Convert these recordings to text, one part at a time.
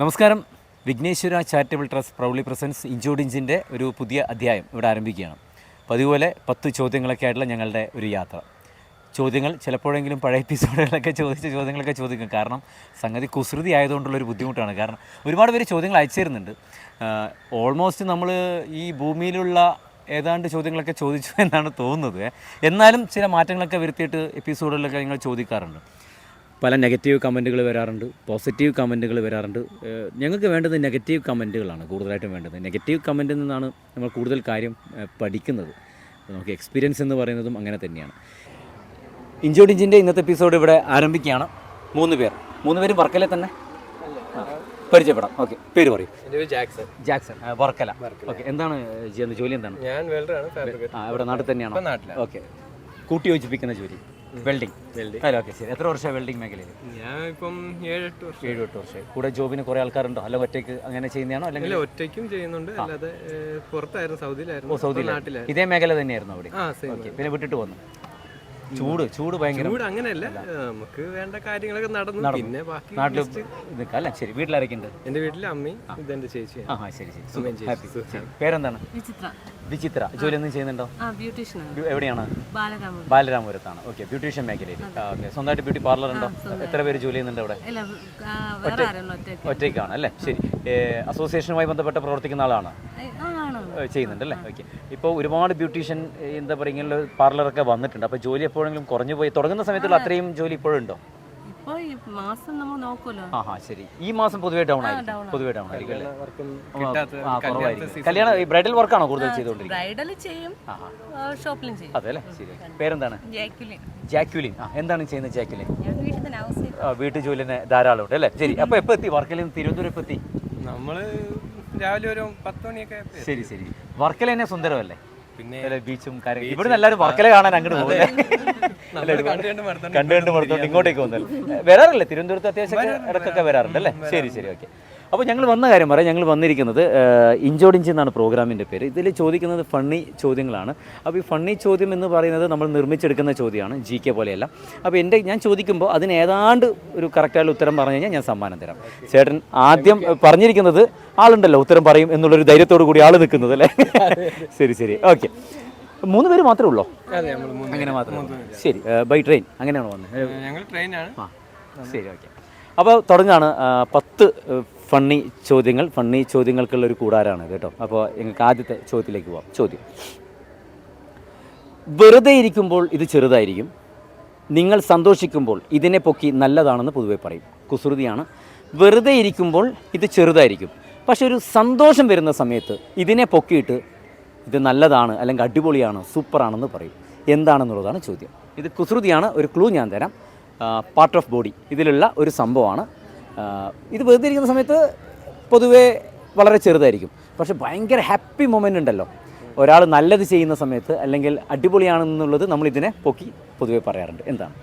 നമസ്കാരം. Vighneshwara charitable trust proudly presents ഇഞ്ചോഡിഞ്ചിന്റെ ഒരു പുതിയ അധ്യായം ഇവിടെ ആരംഭിക്കുകയാണ്. പതിപോലെ പത്ത് ചോദ്യങ്ങളൊക്കെ ആയിട്ടുള്ള ഞങ്ങളുടെ ഒരു യാത്ര. ചോദ്യങ്ങൾ ചിലപ്പോഴെങ്കിലും പഴയ എപ്പിസോഡുകളൊക്കെ ചോദിച്ച ചോദ്യങ്ങളൊക്കെ ചോദിക്കും. കാരണം സംഗതി കുസൃതി ആയതുകൊണ്ടുള്ള ഒരു ബുദ്ധിമുട്ടാണ്. കാരണം ഒരുപാട് പേര് ചോദ്യങ്ങൾ അയച്ചു തരുന്നുണ്ട് ഓൾമോസ്റ്റ് നമ്മൾ ഈ ഭൂമിയിലുള്ള ഏതാണ്ട് ചോദ്യങ്ങളൊക്കെ ചോദിച്ചു എന്നാണ് തോന്നുന്നത്. എന്നാലും ചില മാറ്റങ്ങളൊക്കെ വരുത്തിയിട്ട് എപ്പിസോഡുകളിലൊക്കെ ഞങ്ങൾ ചോദിക്കാറുണ്ട്. പല നെഗറ്റീവ് കമന്റുകൾ വരാറുണ്ട് പോസിറ്റീവ് കമന്റുകൾ വരാറുണ്ട്. ഞങ്ങൾക്ക് വേണ്ടത് നെഗറ്റീവ് കമന്റുകളാണ് കൂടുതലായിട്ടും വേണ്ടത്. നെഗറ്റീവ് കമന്റിൽ നിന്നാണ് നമ്മൾ കൂടുതൽ കാര്യം പഠിക്കുന്നത്. നമുക്ക് എക്സ്പീരിയൻസ് എന്ന് പറയുന്നതും അങ്ങനെ തന്നെയാണ്. ഇഞ്ചോടിഞ്ചിന്റെ ഇന്നത്തെ എപ്പിസോഡ് ഇവിടെ ആരംഭിക്കുകയാണ്. മൂന്ന് പേർ. മൂന്ന് പേരും വർക്കലെ തന്നെ? പരിചയപ്പെടാം. ഓക്കെ പേര് പറയും. ജാക്സൺ. ജാക്സൺ. വർക്കല. ഓക്കെ എന്താണ് ചെയ്യുന്നത് ജോലി എന്താണ്? ഞാൻ വെൽഡറാണ് ഇവിടെ നാട്ടിൽ തന്നെയാണ്? ഓക്കെ. കൂട്ടി യോജിപ്പിക്കുന്ന ജോലി. ഓക്കെ ശരി. എത്ര വർഷമാണ് വെൽഡിംഗ് മേഖലയിൽ? ഞാൻ ഇപ്പം ഏഴെട്ട് വർഷം. ഏഴ് എട്ട് വർഷമായി. കൂടെ ജോബിന് കുറേ ആൾക്കാരുണ്ടോ? അല്ല ഒറ്റയ്ക്ക് അങ്ങനെ ചെയ്യുന്നതാണോ? അല്ലെങ്കിൽ അല്ല ഒറ്റയ്ക്കും ചെയ്യുന്നുണ്ട്. അല്ലാതെ പുറത്തായിരുന്നു സൗദിയിലായിരുന്നു. സൗദി നാട്ടിലായിരുന്നു. ഇതേ മേഖല തന്നെയായിരുന്നു അവിടെ. പിന്നെ വിട്ടിട്ട് വന്നു ചൂട് ചൂട് ഭയങ്കര ചൂട് അങ്ങനെയല്ല. നമുക്ക് വേണ്ട കാര്യങ്ങളൊക്കെ നടന്നു. പിന്നെ ബാക്കി നാട്ടിൽ നിൽക്കാം അല്ല ശരി വീട്ടിലാരൊക്കെ എന്റെ വീട്ടിൽ വീട്ടിലെ അമ്മയും ഇതെന്റെ ചേച്ചിയാണ് ആ ആ, ശരി ശരി. സുഖം, happy. ശരി. പേരെന്താണ്? വിചിത്ര. വിചിത്ര. ജോലി ഒന്നും ചെയ്യുന്നുണ്ടോ? ആ ബ്യൂട്ടീഷ്യനാണ് ബ്യൂ- എവിടെയാണ്? ബാലരാമൻ ബാലരാമപുരത്താണ്. ഓക്കെ ബ്യൂട്ടീഷ്യൻ മേഖലയിൽ ഓക്കെ. സ്വന്തമായിട്ട് ബ്യൂട്ടി പാർലർ ഉണ്ടോ? എത്ര പേര് ജോലി ചെയ്യുന്നുണ്ട് അവിടെ? അല്ല ആ, വേറെ ആരെങ്കിലും ഒറ്റയ്ക്ക്. ഒറ്റയ്ക്കാണ് അല്ലേ? ശരി. ഏ, അസോസിയേഷനുമായി ബന്ധപ്പെട്ട് പ്രവർത്തിക്കുന്ന ആളാണ്. ആ ചെയ്യുന്നുണ്ട് അല്ലേ ഓക്കെ. ഇപ്പോൾ ഒരുപാട് ബ്യൂട്ടീഷ്യൻ എന്താ പറയുക ഇങ്ങനെയുള്ള പാർലറൊക്കെ വന്നിട്ടുണ്ട്. അപ്പോൾ ജോലി എപ്പോഴെങ്കിലും കുറഞ്ഞു പോയി തുടങ്ങുന്ന സമയത്തുള്ള അത്രയും ജോലി ഇപ്പോഴും ഉണ്ടോ? ഇപ്പൊ ഈ മാസം നമ്മൾ നോക്കുമല്ലോ ആ ശരി. ഈ മാസം പൊതുവേ ഡൗൺ ആയിരിക്കും. down പൊതുവേ ഡൗൺ ആയിരിക്കും അല്ലേ? വർക്കും ആ കുറവായിരിക്കും. കല്യാണം ഈ ബ്രൈഡൽ വർക്കാണോ കൂടുതൽ ചെയ്തുകൊണ്ടിരിക്കുന്നത്? ബ്രൈഡൽ ചെയ്യും. ഷോപ്പിലും ചെയ്യും. അതെ അല്ലേ? ശരി പേരെന്താണ്? ജാക്യുലിൻ ആ എന്താണ് ചെയ്യുന്നത് ജാക്യുലിൻ ഞാൻ വീട്ടിൽ തന്നെ ഹൗസ് ആ, വീട്ടു ജോലിന് ധാരാളം ഉണ്ട് അല്ലേ? ശരി. അപ്പോൾ എപ്പോൾ എത്തി? വർക്കലിൽ നിന്ന് തിരുവനന്തപുരം എപ്പോൾ എത്തി? നമ്മൾ രാവിലെ ഒരു പത്ത് മണിയൊക്കെ ശരി ശരി. വർക്കല തന്നെ സുന്ദരമല്ലേ? പിന്നെ ബീച്ചും കാര്യങ്ങളും ഇവിടെ എല്ലാവരും വർക്കല കാണാൻ അങ്ങോട്ട് പോകുന്നത് നമ്മൾ കണ്ടു കണ്ട് മടുത്തോണ്ട് കണ്ടു കണ്ട് മടുത്തോണ്ട് ഇങ്ങോട്ടേക്ക് വന്നത് വരാറില്ലേ? തിരുവനന്തപുരത്ത് അത്യാവശ്യം ഇടക്കൊക്കെ വരാറുണ്ട്. അല്ലേ? ശരി ശരി ഓക്കെ. അപ്പോൾ ഞങ്ങൾ വന്ന കാര്യം പറയാം. ഞങ്ങൾ വന്നിരിക്കുന്നത് ഇഞ്ചോടിഞ്ചി എന്നാണ് പ്രോഗ്രാമിന്റെ പേര്. ഇതിൽ ചോദിക്കുന്നത് ഫണ്ണി ചോദ്യങ്ങളാണ്. അപ്പോൾ ഈ ഫണ്ണി ചോദ്യം എന്ന് പറയുന്നത് നമ്മൾ നിർമ്മിച്ചെടുക്കുന്ന ചോദ്യമാണ് ജി കെ പോലെയല്ല. അപ്പോൾ എന്റെ ഞാൻ ചോദിക്കുമ്പോൾ അതിന് ഏതാണ്ട് ഒരു കറക്റ്റായുള്ള ഉത്തരം പറഞ്ഞു കഴിഞ്ഞാൽ ഞാൻ സമ്മാനം തരാം. ചേട്ടൻ ആദ്യം പറഞ്ഞിരിക്കുന്നത് ആളുണ്ടല്ലോ ഉത്തരം പറയും എന്നുള്ളൊരു ധൈര്യത്തോടു കൂടി ആൾ നിൽക്കുന്നത് അല്ലേ? ശരി ശരി. ഓക്കെ. മൂന്ന് പേര് മാത്രമേ ഉള്ളൂ? അങ്ങനെ മാത്രമേ ശരി ബൈ ട്രെയിൻ അങ്ങനെയാണോ വന്നത് ഞങ്ങൾ ട്രെയിനാണ് ശരി ഓക്കെ. അപ്പോൾ തുടങ്ങാണ് പത്ത് ഫണ്ണി ചോദ്യങ്ങൾ ഫണ്ണി ചോദ്യങ്ങൾക്കുള്ള ഒരു കൂടാരാണ് കേട്ടോ. അപ്പോൾ ഞങ്ങൾക്ക് ആദ്യത്തെ ചോദ്യത്തിലേക്ക് പോവാം. ചോദ്യം. വെറുതെ ഇരിക്കുമ്പോൾ ഇത് ചെറുതായിരിക്കും. നിങ്ങൾ സന്തോഷിക്കുമ്പോൾ ഇതിനെ പൊക്കി നല്ലതാണെന്ന് പൊതുവെ പറയും. കുസൃതിയാണ്. വെറുതെ ഇരിക്കുമ്പോൾ ഇത് ചെറുതായിരിക്കും. പക്ഷെ ഒരു സന്തോഷം വരുന്ന സമയത്ത് ഇതിനെ പൊക്കിയിട്ട് ഇത് നല്ലതാണ് അല്ലെങ്കിൽ അടിപൊളിയാണ് സൂപ്പറാണെന്ന് പറയും. എന്താണെന്നുള്ളതാണ് ചോദ്യം. ഇത് കുസൃതിയാണ്. ഒരു ക്ലൂ ഞാൻ തരാം. പാർട്ട് ഓഫ് ബോഡി ഇതിലുള്ള ഒരു സംഭവമാണ്. ഇത് വെറുതെ ഇരിക്കുന്ന സമയത്ത് പൊതുവേ വളരെ ചെറുതായിരിക്കും. പക്ഷെ ഭയങ്കര ഹാപ്പി മൊമെന്റ് ഉണ്ടല്ലോ. ഒരാൾ നല്ലത് ചെയ്യുന്ന സമയത്ത് അല്ലെങ്കിൽ അടിപൊളിയാണെന്നുള്ളത് നമ്മൾ ഇതിനെ പൊക്കി പൊതുവേ പറയാറുണ്ട്. എന്താണ്?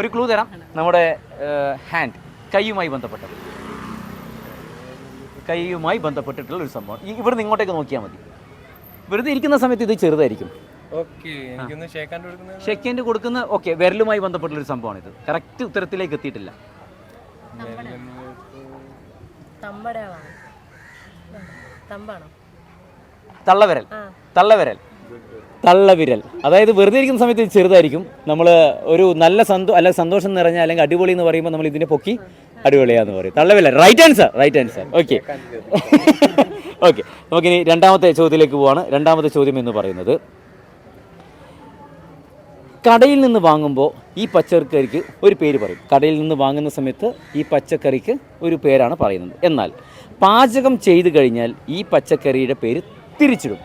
ഒരു ക്ലൂ തരാം. നമ്മുടെ ഹാൻഡ് കൈയുമായി ബന്ധപ്പെട്ടത്. കൈയുമായി ബന്ധപ്പെട്ടിട്ടുള്ള ഒരു സംഭവം. ഈ ഇവിടെ നിന്ന് ഇങ്ങോട്ടേക്ക് നോക്കിയാൽ മതി. വെറുതെ ഇരിക്കുന്ന സമയത്ത് ഇത് ചെറുതായിരിക്കും. ഷെക്ക് ഹാൻഡ് കൊടുക്കുന്ന ഓക്കെ വിരലുമായി ബന്ധപ്പെട്ടുള്ള ഒരു സംഭവമാണ് ഇത് കറക്റ്റ് ഉത്തരത്തിലേക്ക് എത്തിയിട്ടില്ല. തമ്പടയാളാണ് തമ്പാണോ? തള്ളവിരൽ. ആ. തള്ളവിരൽ. തള്ളവിരൽ. അതായത് വെറുതെ ഇരിക്കുന്ന സമയത്ത് ചെറുതായിരിക്കും. നമ്മൾ ഒരു നല്ല സന്തോ അല്ല സന്തോഷം നിറഞ്ഞ അല്ലെങ്കിൽ അടിപൊളി എന്ന് പറയുമ്പോൾ നമ്മൾ ഇതിനെ പൊക്കി അടിപൊളിയാന്ന് പറയും. തള്ളവിരൽ. Right answer right answer okay okay നമുക്കിനി രണ്ടാമത്തെ ചോദ്യത്തിലേക്ക് പോവാണ്. രണ്ടാമത്തെ ചോദ്യം എന്ന് പറയുന്നത്. കടയിൽ നിന്ന് വാങ്ങുമ്പോൾ ഈ പച്ചക്കറിക്ക് ഒരു പേര് പറയും. കടയിൽ നിന്ന് വാങ്ങുന്ന സമയത്ത് ഈ പച്ചക്കറിക്ക് ഒരു പേരാണ് പറയുന്നത്. എന്നാൽ പാചകം ചെയ്ത് കഴിഞ്ഞാൽ ഈ പച്ചക്കറിയുടെ പേര് തിരിച്ചിടും.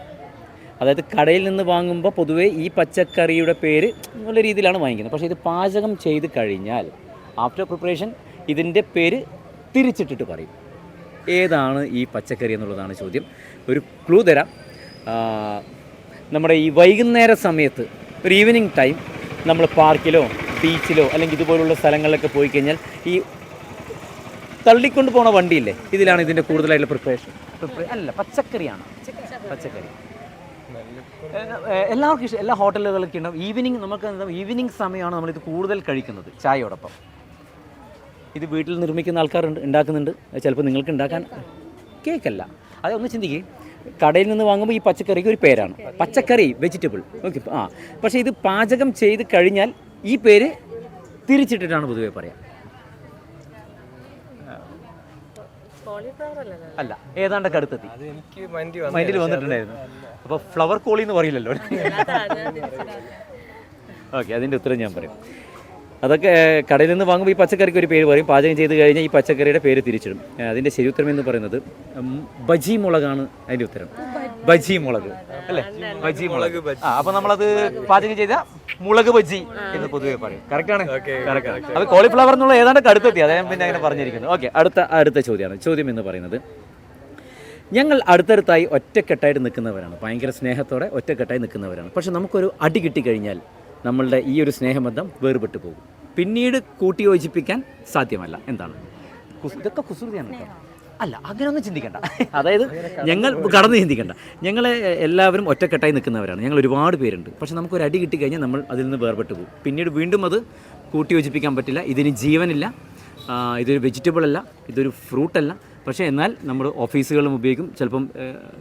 അതായത് കടയിൽ നിന്ന് വാങ്ങുമ്പോൾ പൊതുവേ ഈ പച്ചക്കറിയുടെ പേര് നല്ല രീതിയിലാണ് വാങ്ങിക്കുന്നത്. പക്ഷേ ഇത് പാചകം ചെയ്ത് കഴിഞ്ഞാൽ ആഫ്റ്റർ പ്രിപ്പറേഷൻ ഇതിന്റെ പേര് തിരിച്ചിട്ടിട്ട് പറയും. ഏതാണ് ഈ പച്ചക്കറി എന്നുള്ളതാണ് ചോദ്യം. ഒരു ക്ലൂ തരാം. നമ്മുടെ ഈ വൈകുന്നേര സമയത്ത് ഒരു ഈവനിങ് ടൈം നമ്മൾ പാർക്കിലോ ബീച്ചിലോ അല്ലെങ്കിൽ ഇതുപോലുള്ള സ്ഥലങ്ങളിലൊക്കെ പോയി കഴിഞ്ഞാൽ ഈ തള്ളിക്കൊണ്ട് പോണ വണ്ടിയില്ലേ ഇതിലാണ് ഇതിന്റെ കൂടുതലായിട്ടുള്ള പ്രിപ്പറേഷൻ അല്ല പച്ചക്കറിയാണ്. പച്ചക്കറി. എല്ലാവർക്കും ഇഷ്ടം എല്ലാ ഹോട്ടലുകളൊക്കെ ഉണ്ടാവും. ഈവനിങ് നമുക്ക് ഈവനിങ് സമയമാണ് നമ്മളിത് കൂടുതൽ കഴിക്കുന്നത് ചായയോടൊപ്പം. ഇത് വീട്ടിൽ നിർമ്മിക്കുന്ന ആൾക്കാരുണ്ട് ഉണ്ടാക്കുന്നുണ്ട്. ചിലപ്പോൾ നിങ്ങൾക്ക് ഉണ്ടാക്കാൻ കേക്കല്ല. അതൊന്ന് ചിന്തിക്കുക കടയിൽ നിന്ന് വാങ്ങുമ്പോൾ ഈ പച്ചക്കറിക്ക് ഒരു പേരാണ്. പച്ചക്കറി വെജിറ്റബിൾ ഓക്കെ ആ. പക്ഷേ ഇത് പാചകം ചെയ്ത് കഴിഞ്ഞാൽ ഈ പേര് തിരിച്ചിട്ടിട്ടാണ് പൊതുവേ പറയാം. അല്ല ഏതാണ്ടൊക്കെ അടുത്തെത്തി. അത് എനിക്ക് മൈൻഡ് മൈൻഡിൽ വന്നിട്ടുണ്ടായിരുന്നു. അപ്പോൾ ഫ്ലവർ കോളി എന്ന് പറയില്ലല്ലോ. ഓക്കെ അതിന്റെ ഉത്തരം ഞാൻ പറയും. അതൊക്കെ കടയിൽ നിന്ന് വാങ്ങുമ്പോൾ ഈ പച്ചക്കറിക്ക് ഒരു പേര് പറയും. പാചകം ചെയ്ത് കഴിഞ്ഞാൽ ഈ പച്ചക്കറിയുടെ പേര് തിരിച്ചിടും. അതിന്റെ ശരി ഉത്തരം എന്ന് പറയുന്നത് ബജി മുളകാണ് അതിന്റെ ഉത്തരം. ബജി മുളക് അല്ലേ? ബജി മുളക്. ആ അപ്പോൾ നമ്മളത് പാചകം ചെയ്ത മുളക് ബജി എന്ന് പൊതുവെ പറയും. കറക്റ്റ് ആണ്? അത് കോളിഫ്ലവർ എന്നുള്ള ഏതാണ്ട് കടുത്തെത്തി. അതായത് പിന്നെ അങ്ങനെ പറഞ്ഞിരിക്കുന്നത് ഓക്കെ അടുത്ത അടുത്ത ചോദ്യമാണ്. ചോദ്യം എന്ന് പറയുന്നത് ഞങ്ങൾ അടുത്തടുത്തായി ഒറ്റക്കെട്ടായിട്ട് നിൽക്കുന്നവരാണ്. ഭയങ്കര സ്നേഹത്തോടെ ഒറ്റക്കെട്ടായി നിൽക്കുന്നവരാണ്. പക്ഷെ നമുക്കൊരു അടി കിട്ടിക്കഴിഞ്ഞാൽ നമ്മളുടെ ഈ ഒരു സ്നേഹബന്ധം വേർപെട്ടു പോകും. പിന്നീട് കൂട്ടി യോജിപ്പിക്കാൻ സാധ്യമല്ല. എന്താണ്? ഇതൊക്കെ കുസൃതിയാണ് കേട്ടോ. അല്ല അങ്ങനെയൊന്നും ചിന്തിക്കണ്ട. അതായത് ഞങ്ങൾ കടന്ന് ചിന്തിക്കണ്ട. ഞങ്ങളെ എല്ലാവരും ഒറ്റക്കെട്ടായി നിൽക്കുന്നവരാണ്. ഞങ്ങൾ ഒരുപാട് പേരുണ്ട്. പക്ഷെ നമുക്ക് ഒരു അടി കിട്ടി കഴിഞ്ഞാൽ നമ്മൾ അതിൽ നിന്ന് വേർപെട്ട് പോകും. പിന്നീട് വീണ്ടും അത് കൂട്ടി യോജിപ്പിക്കാൻ പറ്റില്ല. ഇതിന് ജീവനില്ല. ഇതൊരു വെജിറ്റബിൾ അല്ല. ഇതൊരു ഫ്രൂട്ടല്ല അല്ല. പക്ഷേ എന്നാൽ നമ്മൾ ഓഫീസുകളിലും ഉപയോഗിക്കും. ചിലപ്പം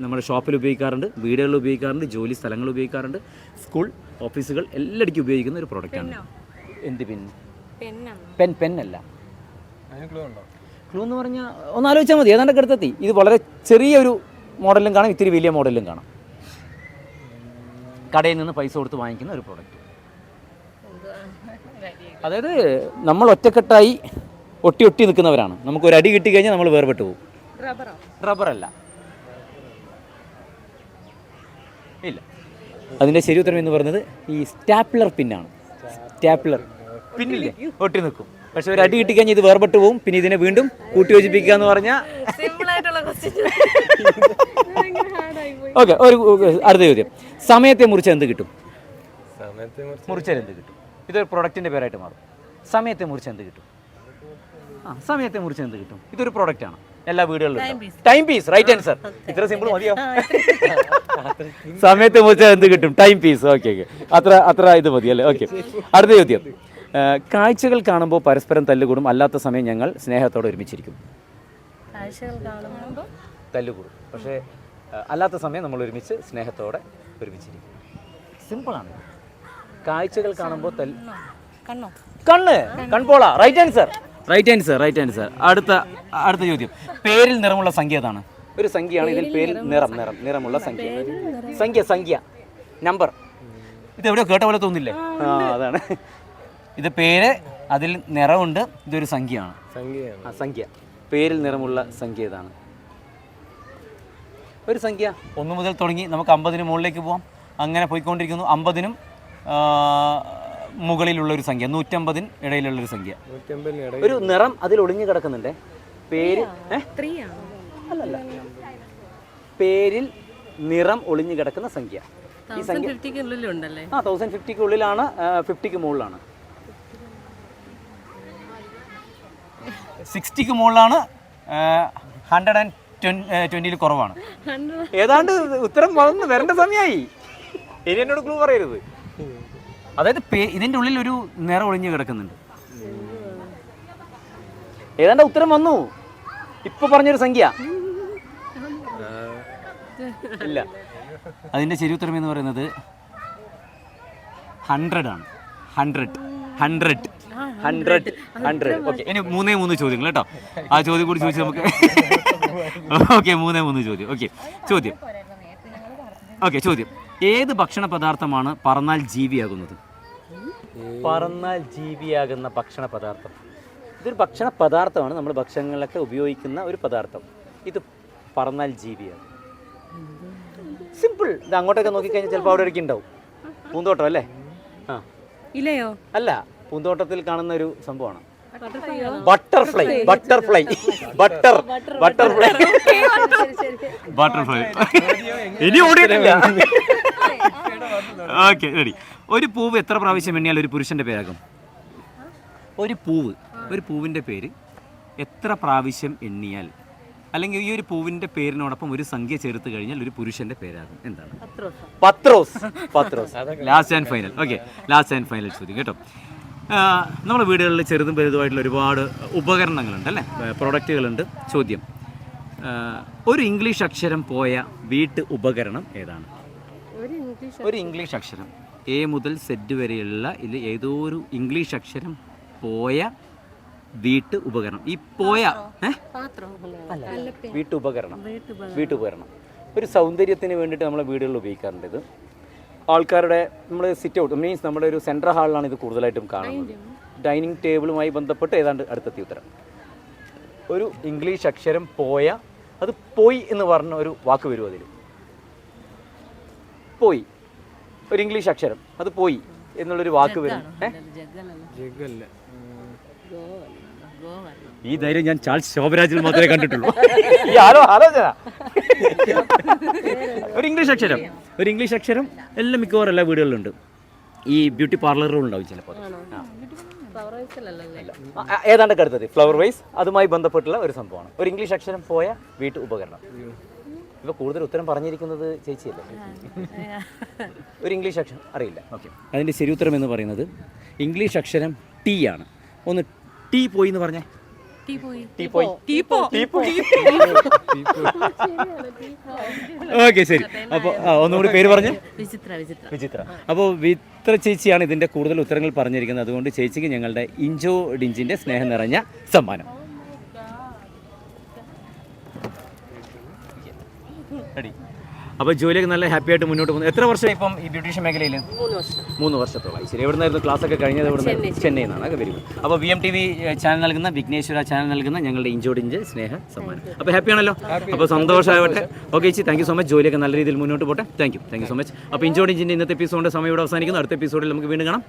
നമ്മുടെ ഷോപ്പിൽ ഉപയോഗിക്കാറുണ്ട് വീടുകളിൽ ഉപയോഗിക്കാറുണ്ട് ജോലി സ്ഥലങ്ങളിൽ ഉപയോഗിക്കാറുണ്ട് സ്കൂൾ ഓഫീസുകൾ എല്ലായിടയ്ക്കും ഉപയോഗിക്കുന്ന ഒരു പ്രോഡക്റ്റാണ് എന്ത് പിൻ? പെൻ പെൻ അല്ല. അതിന് ക്ലൂ ഉണ്ടോ? ക്ലൂ എന്ന് പറഞ്ഞാൽ ഒന്ന് ആലോചിച്ചാൽ മതി. ഏതാണ്ട് അടുത്തെത്തി. ഇത് വളരെ ചെറിയൊരു മോഡലും കാണാം ഇത്തിരി വലിയ മോഡലും കാണാം. കടയിൽ നിന്ന് പൈസ കൊടുത്ത് വാങ്ങിക്കുന്ന ഒരു പ്രോഡക്റ്റ് അതായത് നമ്മൾ ഒറ്റക്കെട്ടായി ഒട്ടി ഒട്ടി നിൽക്കുന്നവരാണ്. നമുക്ക് ഒരു അടി കിട്ടി കഴിഞ്ഞാൽ നമ്മൾ വേർപെട്ട് പോകും. റബ്ബറോ റബ്ബർ അല്ല ഇല്ല. അതിന്റെ ശരി ഉത്തരം എന്ന് പറയുന്നത് ഈ സ്റ്റാപ്ലർ പിന്നാണ് സ്റ്റാപ്ലർ. പിന്നില്ലേ? ഒട്ടി നിൽക്കും. പക്ഷെ ഒരു അടി കിട്ടി കഴിഞ്ഞാൽ ഇത് വേർപെട്ട് പോകും. പിന്നെ ഇതിനെ വീണ്ടും കൂട്ടി യോജിപ്പിക്കുക എന്ന് പറഞ്ഞാൽ സിമ്പിൾ ആയിട്ടുള്ള ക്വസ്റ്റ്യൻ ഹാർഡായി പോയി ഓക്കെ ഒരു അടുത്ത ചോദ്യം. സമയത്തെ മുറിച്ച എന്ത് കിട്ടും? മുറിച്ചാൽ എന്ത് കിട്ടും? ഇതൊരു പ്രൊഡക്റ്റിന്റെ പേരായിട്ട് മാറും. സമയത്തെ മുറിച്ച എന്ത് കിട്ടും? ആ സമയത്തെ മുറിച്ച് എന്ത് കിട്ടും? ഇതൊരു പ്രോഡക്റ്റ് ആണ്. എല്ലാ വീടുകളിലും ടൈം പീസ് റൈറ്റ് ആൻസർ ഇത്ര സിമ്പിൾ മതിയോ? സമയത്തെ മുറിച്ച് എന്ത് കിട്ടും? ടൈം പീസ് ഓക്കെ ഓക്കെ അത്ര അത്ര ഇത് മതി അല്ലേ? ഓക്കെ അടുത്ത ചോദ്യം. കാഴ്ചകൾ കാണുമ്പോൾ പരസ്പരം തല്ലുകൂടും. അല്ലാത്ത സമയം ഞങ്ങൾ സ്നേഹത്തോടെ ഒരുമിച്ചിരിക്കും. തല്ലുകൂടും. പക്ഷേ അല്ലാത്ത സമയം നമ്മൾ ഒരുമിച്ച് സ്നേഹത്തോടെ ഒരുമിച്ചിരിക്കും. സിമ്പിളാണ് കാഴ്ചകൾ കാണുമ്പോൾ തല്ല് കണ്ണോ? കണ്ണ്? കൺപോള. Right answer right answer right answer അടുത്ത അടുത്ത ചോദ്യം. പേരിൽ നിറമുള്ള സംഖ്യ ഏതാണ്? ഒരു സംഖ്യയാണ്. ഇതിൽ പേരിൽ നിറം നിറം. നിറമുള്ള സംഖ്യ. സംഖ്യ സംഖ്യ. നമ്പർ ഇത് എവിടെയോ കേട്ട പോലെ തോന്നില്ലേ ആ അതാണ്. ഇത് പേര് അതിൽ നിറമുണ്ട് ഇതൊരു സംഖ്യയാണ്. സംഖ്യയാണ്. ആ സംഖ്യ. പേരിൽ നിറമുള്ള സംഖ്യ ഏതാണ്? ഒരു സംഖ്യ. ഒന്ന് മുതൽ തുടങ്ങി. നമുക്ക് അമ്പതിന് മുകളിലേക്ക് പോവാം. അങ്ങനെ പോയിക്കൊണ്ടിരിക്കുന്നു. അമ്പതിനും മുകളിലുള്ള ഒരു സംഖ്യ നൂറ്റമ്പതിന് ഇടയിലുള്ള ഒരു സംഖ്യ ഒരു നിറം അതിൽ ഒളിഞ്ഞു കിടക്കുന്നുണ്ട്. പേര് അല്ലല്ല. പേരിൽ നിറം ഒളിഞ്ഞു കിടക്കുന്ന സംഖ്യ. ഈ സംഖ്യ ആ തൗസൻഡ് ഫിഫ്റ്റിക്ക് ഉള്ളിലാണ് ഫിഫ്റ്റിക്ക് മുകളിലാണ്. സിക്സ്റ്റിക്ക് മുകളിലാണ് ഹൺഡ്രഡ് ആൻഡ് ട്വന്റിയിൽ കുറവാണ്. ഏതാണ്ട് ഉത്തരം വളർന്ന് വരേണ്ട സമയമായി ഇനി എന്നോട് ക്ലൂ പറയരുത്. അതായത് ഇതിന്റെ ഉള്ളിൽ ഒരു നിറം ഒളിഞ്ഞു കിടക്കുന്നുണ്ട്. ഏതാണ്ട് ഉത്തരം വന്നു. ഇപ്പൊ പറഞ്ഞൊരു സംഖ്യ. ഇല്ല. അതിന്റെ ശരി ഉത്തരം എന്ന് പറയുന്നത് ഹൺഡ്രഡ് ആണ്. Hundred hundred hundred hundred okay ഇനി മൂന്നേ മൂന്ന് ചോദ്യങ്ങൾ കേട്ടോ. ആ ചോദ്യം കൂടി ചോദിച്ച് നമുക്ക് ഓക്കെ മൂന്നേ മൂന്ന് ചോദ്യം. ഓക്കെ ചോദ്യം. ഓക്കെ ചോദ്യം. ഏത് ഭക്ഷണ പദാർത്ഥമാണ് പറന്നാൽ ജീവിയാകുന്നത്? പറന്നാൽ ജീവിയാകുന്ന ഭക്ഷണ പദാർത്ഥം ഇതൊരു ഭക്ഷണ പദാർത്ഥമാണ് നമ്മൾ ഭക്ഷണങ്ങളിലൊക്കെ ഉപയോഗിക്കുന്ന ഒരു പദാർത്ഥം. ഇത് പറന്നാൽ ജീവിയാണ്. സിമ്പിൾ. ഇത് അങ്ങോട്ടൊക്കെ നോക്കിക്കഴിഞ്ഞാൽ ചിലപ്പോൾ അവിടെ ഇടയ്ക്ക് ഉണ്ടാവും. പൂന്തോട്ടം അല്ലേ? ആ. ഇല്ലയോ? അല്ല പൂന്തോട്ടത്തിൽ കാണുന്ന ഒരു സംഭവമാണ്. Butterfly butterfly butter butterfly butterfly ഇനി ഓടിയിട്ടില്ല ഓക്കെ റെഡി ഒരു പൂവ് എത്ര പ്രാവശ്യം എണ്ണിയാൽ ഒരു പുരുഷന്റെ പേരാകും? ഒരു പൂവ് ഒരു പൂവിന്റെ പേര് എത്ര പ്രാവശ്യം എണ്ണിയാൽ? അല്ലെങ്കിൽ ഈ ഒരു പൂവിന്റെ പേരിനോടൊപ്പം ഒരു സംഖ്യ ചേർത്ത് കഴിഞ്ഞാൽ ഒരു പുരുഷന്റെ പേരാകും. എന്താണ്? Pathros. Pathros. Last and final okay last and final ചോദ്യം കേട്ടോ. നമ്മുടെ വീടുകളിൽ ചെറുതും വലുതുമായിട്ടുള്ള ഒരുപാട് ഉപകരണങ്ങളുണ്ട് അല്ലേ? പ്രൊഡക്റ്റുകളുണ്ട് ചോദ്യം ഒരു ഇംഗ്ലീഷ് അക്ഷരം പോയ വീട്ട് ഉപകരണം ഏതാണ്? ഒരു ഇംഗ്ലീഷ് അക്ഷരം. എ മുതൽ സെറ്റ് വരെയുള്ള ഇതിൽ ഏതോ ഒരു ഇംഗ്ലീഷ് അക്ഷരം പോയ വീട്ട് ഉപകരണം. ഈ പോയ പാത്രം. അല്ല വീട്ടുപകരണം വീട്ടുപകരണം ഒരു സൗന്ദര്യത്തിന് വേണ്ടിയിട്ട് നമ്മൾ വീടുകളിൽ ഉപയോഗിക്കാറുണ്ട് ഇത്. ആൾക്കാരുടെ നമ്മൾ സിറ്റ് ഔട്ട് മീൻസ് നമ്മുടെ ഒരു സെൻട്രൽ ഹാളിലാണ് ഇത് കൂടുതലായിട്ടും കാണുന്നത്. ഡൈനിങ് ടേബിളുമായി ബന്ധപ്പെട്ട് ഏതാണ്ട് അടുത്തെത്തി ഉത്തരം. ഒരു ഇംഗ്ലീഷ് അക്ഷരം പോയ അത് പോയി എന്ന് പറഞ്ഞ ഒരു വാക്ക് വരും അതിൽ പോയി. ഒരു ഇംഗ്ലീഷ് അക്ഷരം. അത് പോയി എന്നുള്ളൊരു വാക്ക് വരും ഈ ധൈര്യം ഞാൻ ചാൾസ് ശോഭരാജിൽ മാത്രമേ കണ്ടിട്ടുള്ളൂ. ഈ ആലോ ആലോചന. ഒരു ഇംഗ്ലീഷ് അക്ഷരം. ഒരു ഇംഗ്ലീഷ് അക്ഷരം എല്ലാം മിക്കവാറും എല്ലാ വീടുകളിലുണ്ട്. ഈ ബ്യൂട്ടി പാർലറുകൾ ഉണ്ടാവും ചിലപ്പോൾ ഏതാണ്ട് അടുത്തത് ഫ്ലവർ വൈസ് അതുമായി ബന്ധപ്പെട്ടുള്ള ഒരു സംഭവമാണ്. ഒരു ഇംഗ്ലീഷ് അക്ഷരം പോയ വീട്ടു ഉപകരണം. ഇപ്പൊ കൂടുതൽ ഉത്തരം പറഞ്ഞിരിക്കുന്നത് ചേച്ചിയല്ലേ? ഒരു ഇംഗ്ലീഷ് അക്ഷരം അറിയില്ല. ഓക്കെ. അതിന്റെ ശരി ഉത്തരം എന്ന് പറയുന്നത് ഇംഗ്ലീഷ് അക്ഷരം ടി ആണ്. ഒന്ന് ടി പോയി എന്ന് പറഞ്ഞേ. ടീ പോയി. ടീ പോയി. ടീ പോയി ഓക്കെ ശരി. അപ്പോൾ ഒന്നുകൂടി പേര് പറഞ്ഞു. വിചിത്ര വിചിത്ര. വിചിത്ര. അപ്പോൾ വിത്ര ചേച്ചിയാണ് ഇതിന്റെ കൂടുതൽ ഉത്തരങ്ങൾ പറഞ്ഞിരിക്കുന്നത്. അതുകൊണ്ട് ചേച്ചിക്ക് ഞങ്ങളുടെ ഇഞ്ചോ ഡിഞ്ചിന്റെ സ്നേഹം നിറഞ്ഞ സമ്മാനം. റെഡി. അപ്പോൾ ജോലിയൊക്കെ നല്ല ഹാപ്പി ആയിട്ട് മുന്നോട്ട് പോകുന്നു. എത്ര വർഷം ഇപ്പം ഈ ബ്യൂട്ടീഷ്യൻ മേഖലയിൽ? മൂന്ന് വർഷത്തോളം ശരി എവിടെ നിന്നായിരുന്നു ക്ലാസ് ഒക്കെ കഴിഞ്ഞത്? എവിടെ ചെന്നൈയിൽ നിന്നാണ്. വരും. അപ്പോൾ V M T V channel നൽകുന്ന വിഘ്നേശ്വര ചാനൽ നൽകുന്ന ഞങ്ങളുടെ ഇഞ്ചോടിഞ്ച് സ്നേഹ സമ്മാനം. അപ്പോൾ ഹാപ്പി ആണല്ലോ? അപ്പോൾ സന്തോഷമാവട്ടെ ഓക്കെ ചേച്ചി താങ്ക് യു സോ മച്ച് ജോലിയൊക്കെ നല്ല രീതിയിൽ മുന്നോട്ട് പോട്ടെ. Thank you thank you so much അപ്പോൾ ഇഞ്ചോടിഞ്ചിന്റെ ഇന്നത്തെ എപ്പിസോഡിന്റെ സമയം ഇവിടെ അവസാനിക്കുന്നു. അടുത്ത എപ്പിസോഡിൽ നമുക്ക് വീണ്ടും കാണാം.